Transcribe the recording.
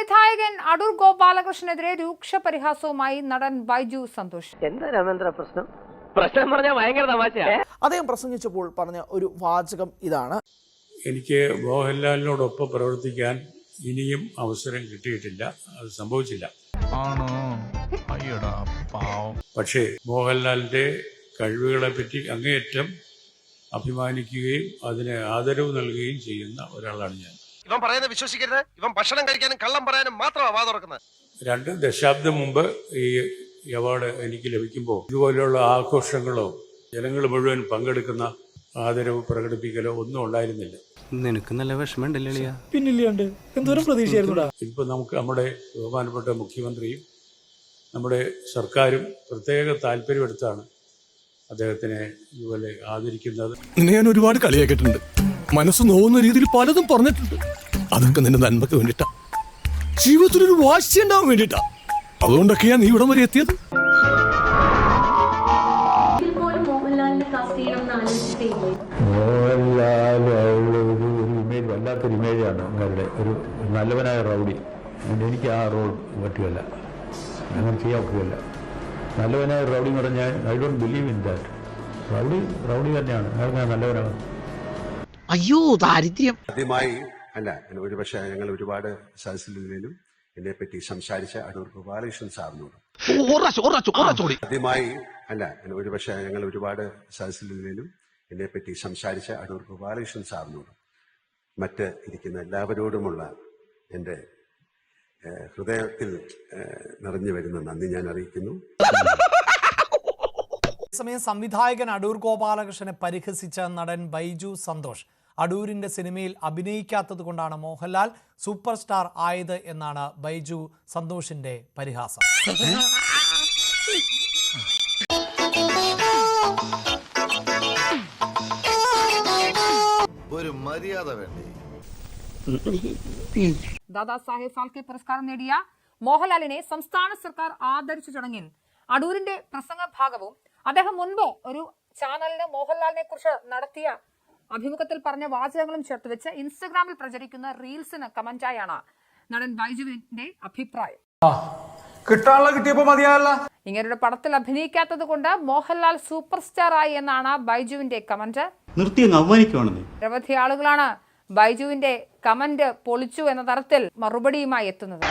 സംവിധായകൻ അടൂർ ഗോപാലകൃഷ്ണനെതിരെ രൂക്ഷ പരിഹാസവുമായി നടൻ ബൈജു സന്തോഷ്. എന്താ രാമേന്ദ്ര പ്രശ്നം? പ്രശ്നം പറഞ്ഞാൽ ഭയങ്കര തമാശയാ. അദ്ദേഹം പ്രസംഗിച്ചപ്പോൾ പറഞ്ഞ ഒരു വാചകം ഇതാണ്. എനിക്ക് മോഹൻലാലിനോടൊപ്പം പ്രവർത്തിക്കാൻ ഇനിയും അവസരം കിട്ടിയിട്ടില്ല. അത് സംഭവിച്ചില്ല. ആണോ? അയ്യടാ പാവം. പക്ഷേ മോഹൻലാലിന്റെ കഴിവുകളെ പറ്റി അങ്ങേയറ്റം അഭിമാനിക്കുകയും അതിന് ആദരവ് നൽകുകയും ചെയ്യുന്ന ഒരാളാണ് ഞാൻ. ഇവൻ പറയുന്നത് വിശ്വസിക്കരുത്. ഇവൻ ഭക്ഷണം കഴിക്കാനും കള്ളം പറയാനും മാത്രമാണ് വാ തുറക്കുന്നത്. രണ്ട് ദശാബ്ദം മുമ്പ് ഈ അവാർഡ് എനിക്ക് ലഭിക്കുമ്പോൾ ഇതുപോലെയുള്ള ആഘോഷങ്ങളോ ജനങ്ങൾ മുഴുവൻ പങ്കെടുക്കുന്ന ആദരവ് പ്രകടിപ്പിക്കലോ ഒന്നും ഉണ്ടായിരുന്നില്ല. നിനക്ക് നല്ല വിഷമമുണ്ടല്ലേ പിന്നില്ലാണ്ട് എന്തോരം പ്രതീക്ഷയായിരുന്നു ഇപ്പൊ നമുക്ക് നമ്മുടെ ബഹുമാനപ്പെട്ട മുഖ്യമന്ത്രിയും നമ്മുടെ സർക്കാരും പ്രത്യേക താല്പര്യമെടുത്താണ് അദ്ദേഹത്തിനെ ഇതുപോലെ ആദരിക്കുന്നത്. ഞാൻ ഒരുപാട് കളിയാക്കിയിട്ടുണ്ട്. മനസ്സ് നോവുന്ന രീതിയിൽ പലതും പറഞ്ഞിട്ടുണ്ട്. അതൊക്കെ നിന്റെ നന്മക്ക് വേണ്ടിട്ടാ ജീവിതത്തിലൊരു വാശി ഉണ്ടാവാൻ വേണ്ടിട്ടാ അതുകൊണ്ടൊക്കെയാ നീ ഇവിടം വരെ എത്തിയത്. വല്ലാത്തൊരു ഇമേജാണ് അവരുടെ ഒരു നല്ലവനായ റൗഡി. അതുകൊണ്ട് എനിക്ക് ആ റോൾ പറ്റുകയല്ല. അങ്ങനെ ചെയ്യാൻ പറ്റുകയല്ല. നല്ലവനായ റൗഡി എന്ന് പറഞ്ഞാൽ I don't believe in that. Rowdy rowdy തന്നെയാണ്. അയാൾ ഞാൻ ദാരിദ്ര്യം. ആദ്യമായി അല്ല ഒരുപക്ഷെ ഞങ്ങൾ ഒരുപാട് സദസ്സിലും എന്നെ പറ്റി സംസാരിച്ച അടൂർ ഗോപാലകൃഷ്ണൻ സാറിനോട്. ആദ്യമായി അല്ല ഒരുപക്ഷെ ഞങ്ങൾ ഒരുപാട് സദസ്സിലും എന്നെ പറ്റി സംസാരിച്ച അടൂർ ഗോപാലകൃഷ്ണൻ സാറിനോട്. മറ്റ് ഇരിക്കുന്ന എല്ലാവരോടുമുള്ള എന്റെ ഹൃദയത്തിൽ നിറഞ്ഞു വരുന്ന നന്ദി ഞാൻ അറിയിക്കുന്നു. സമയം സംവിധായകൻ അടൂർ ഗോപാലകൃഷ്ണനെ പരിഹസിച്ച നടൻ ബൈജു സന്തോഷ്. അടൂരിന്റെ സിനിമയിൽ അഭിനയിക്കാത്തത് കൊണ്ടാണ് മോഹൻലാൽ സൂപ്പർ സ്റ്റാർ ആയത് എന്നാണ് ബൈജു സന്തോഷിന്റെ പരിഹാസം. ഒരു മര്യാദ വേണ്ടേ? ദാദാ സാഹേബ് ഫാൽക്കെ പുരസ്കാരം നേടിയ മോഹൻലാലിനെ സംസ്ഥാന സർക്കാർ ആദരിച്ച ചടങ്ങിൽ അടൂരിന്റെ പ്രസംഗ ഭാഗവും അദ്ദേഹം മുൻപ് ഒരു ചാനലിന് മോഹൻലാലിനെ കുറിച്ച് നടത്തിയ അഭിമുഖത്തിൽ പറഞ്ഞ വാചകങ്ങളും ചേർത്ത് വെച്ച് ഇൻസ്റ്റഗ്രാമിൽ പ്രചരിക്കുന്ന റീൽസിന് കമന്റായാണ് നടൻ ബൈജുവിന്റെ അഭിപ്രായം. കിട്ടാനുള്ള കിട്ടിയപ്പോ മതിയായല്ല. ഇങ്ങനെയുടെ പടത്തിൽ അഭിനയിക്കാത്തത് കൊണ്ട് മോഹൻലാൽ സൂപ്പർ സ്റ്റാർ ആയി എന്നാണ് ബൈജുവിന്റെ കമന്റ്. നിരവധി ആളുകളാണ് ബൈജുവിന്റെ കമന്റ് പൊളിച്ചു എന്ന തരത്തിൽ മറുപടിയുമായി എത്തുന്നത്.